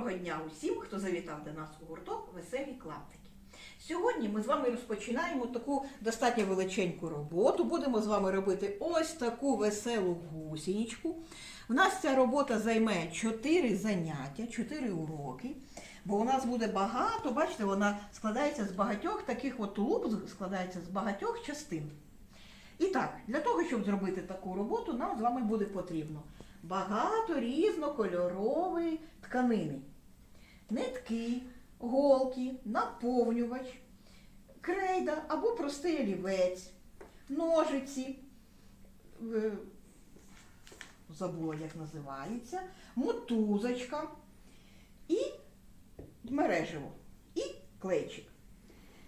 Доброго дня усім, хто завітав до нас у гурток Веселі клаптики. Сьогодні ми з вами розпочинаємо таку достатньо величеньку роботу. Будемо з вами робити ось таку веселу гусінічку. У нас ця робота займе 4 заняття, 4 уроки. Бо у нас буде багато, бачите, вона складається з багатьох таких от тулуб, складається з багатьох частин. І так, для того, щоб зробити таку роботу, нам з вами буде потрібно багато різнокольорової тканини. Нитки, голки, наповнювач, крейда або простий олівець, ножиці, забула, як називається, мотузочка і мережево, і клейчик.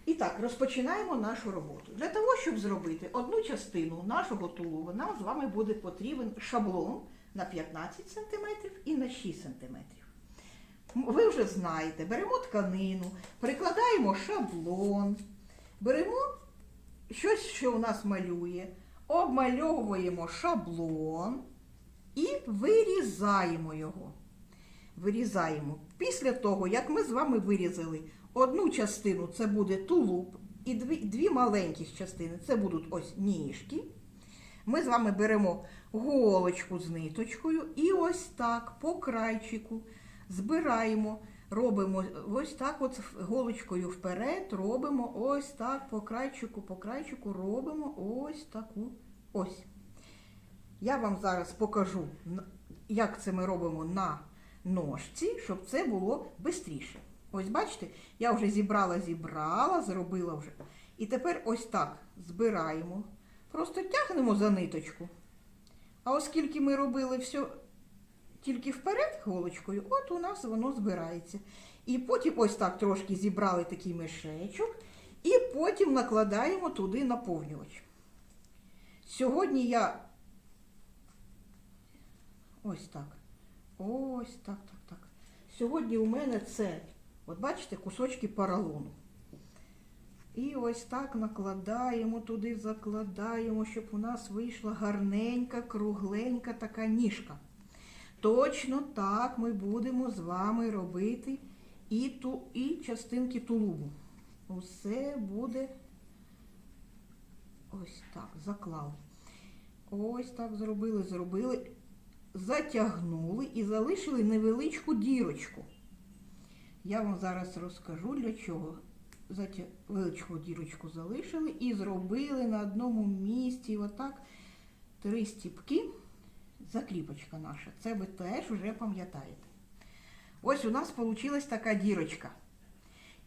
І так, розпочинаємо нашу роботу. Для того, щоб зробити одну частину нашого тулуба, нам з вами буде потрібен шаблон на 15 см і на 6 см. Ви вже знаєте, беремо тканину, прикладаємо шаблон, беремо щось, що у нас малює, обмальовуємо шаблон і вирізаємо його. Вирізаємо. Після того, як ми з вами вирізали одну частину, це буде тулуб, і дві, дві маленьких частини це будуть ось ніжки. Ми з вами беремо голочку з ниточкою і ось так по крайчику збираємо, робимо ось так от голочкою вперед, робимо ось так по крайчику, по крайчику робимо ось таку ось. Я вам зараз покажу, як це ми робимо на ножці, щоб це було швидше. Ось бачите, я вже зібрала, зібрала, зробила вже. І тепер ось так збираємо. Просто тягнемо за ниточку. А оскільки ми робили все тільки вперед голочкою, от у нас воно збирається. І потім ось так трошки зібрали такий мішечок, і потім накладаємо туди наповнювач. Сьогодні я ось так. Ось так, так, так. Сьогодні у мене це, от бачите, кусочки поролону. І ось так накладаємо туди, закладаємо, щоб у нас вийшла гарненька, кругленька така ніжка. Точно так ми будемо з вами робити і, ту, і частинки тулубу. Усе буде ось так, заклали. Ось так зробили, зробили, затягнули і залишили невеличку дірочку. Я вам зараз розкажу для чого. Затя... Величку дірочку залишили і зробили на одному місці отак три стіпки. Закріпочка наша. Це ви теж вже пам'ятаєте. Ось у нас вийшла така дірочка.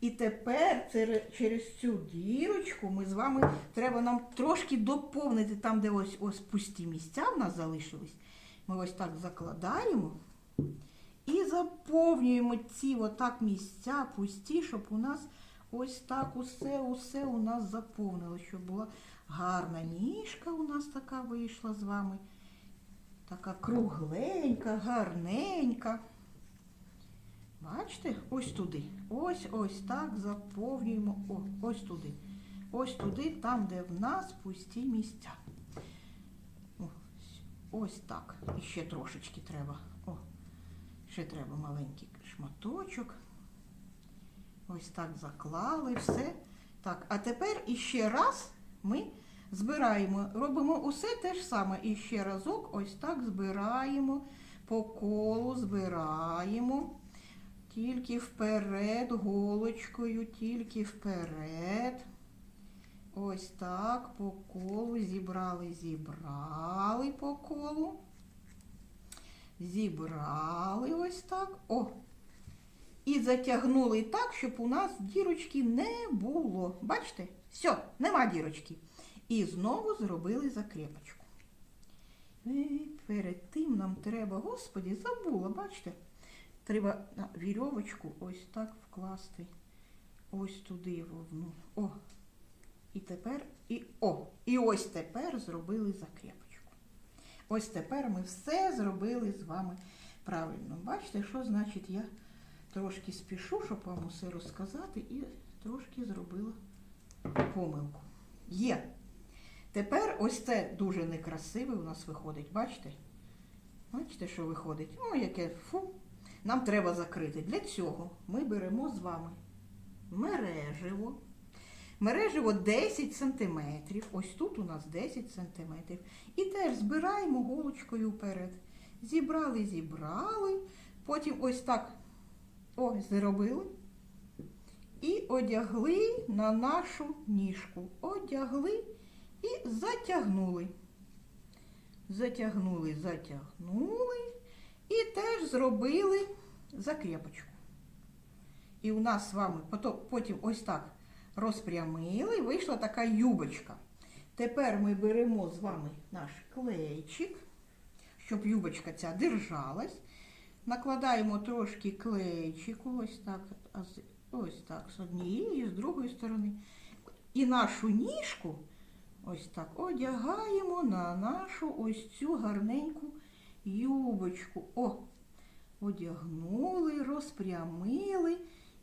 І тепер через цю дірочку ми з вами треба нам трошки доповнити там, де ось ось пусті місця в нас залишились. Ми ось так закладаємо і заповнюємо ці отак місця пусті, щоб у нас ось так усе, усе у нас заповнило, щоб була гарна ніжка у нас така вийшла з вами. Така кругленька, гарненька. Бачите, ось туди. Ось ось так заповнюємо. О, ось туди. Ось туди, там, де в нас пусті місця. Ось, ось так. І ще трошечки треба. О, ще треба маленький шматочок. Ось так заклали все. Так, а тепер іще раз ми збираємо, робимо усе те ж саме. І ще разок ось так збираємо, по колу збираємо. Тільки вперед, голочкою, тільки вперед. Ось так, по колу зібрали, зібрали по колу. Зібрали ось так. О! І затягнули так, щоб у нас дірочки не було. Бачите? Все, нема дірочки. І знову зробили закріпочку. Перед тим нам треба, господі, забула, бачите? Треба на вірьовочку ось так вкласти. Ось туди вовну. О. І тепер, і о, і ось тепер зробили закріпочку. Ось тепер ми все зробили з вами правильно. Бачите, що значить я трошки спішу, щоб вам усе розказати, і трошки зробила помилку. Є. Тепер ось це дуже некрасиве у нас виходить, бачите? Бачите, що виходить? О, яке фу. нам треба закрити. Для цього ми беремо з вами мереживо. Мереживо 10 см. Ось тут у нас 10 см. І теж збираємо голочкою вперед. Зібрали, зібрали. Потім ось так ось зробили. І одягли на нашу ніжку. Одягли і затягнули. Затягнули, затягнули. І теж зробили закрепочку. І у нас з вами потім ось так розпрямили, вийшла така юбочка. Тепер ми беремо з вами наш клейчик, щоб юбочка ця держалась. Накладаємо трошки клейчику, ось так, ось так, з однієї і з другої сторони. І нашу ніжку ось так одягаємо на нашу ось цю гарненьку юбочку. О, одягнули, розпрямили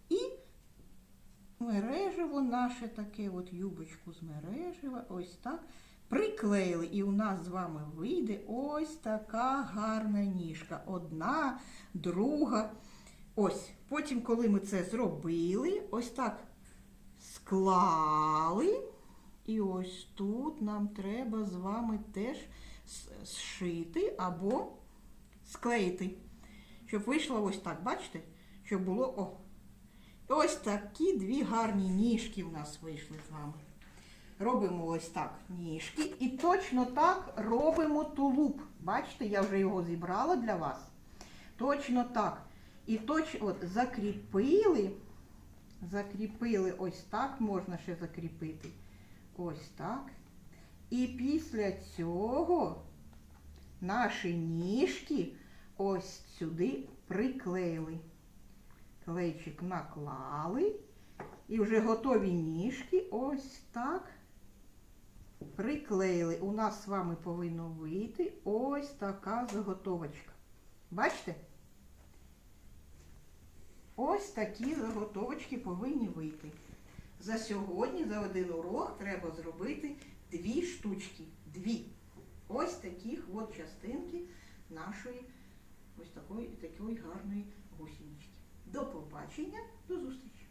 і мережево наше таке от юбочку з мережева, ось так приклеїли. І у нас з вами вийде ось така гарна ніжка. Одна, друга. Ось. Потім, коли ми це зробили, ось так склали. І ось тут нам треба з вами теж зшити або склеїти. Щоб вийшло ось так, бачите? Щоб було о. Ось такі дві гарні ніжки в нас вийшли з вами. Робимо ось так ніжки і точно так робимо тулуб. Бачите, я вже його зібрала для вас. Точно так. І точно от закріпили, закріпили ось так, можна ще закріпити. Ось так. І після цього наші ніжки ось сюди приклеїли. Клейчик наклали. І вже готові ніжки ось так приклеїли. У нас з вами повинно вийти ось така заготовочка. Бачите? Ось такі заготовочки повинні вийти. За сьогодні, за один урок, треба зробити дві штучки. Дві. Ось таких от частинки нашої ось такої, такої гарної гусенички. До побачення, до зустрічі!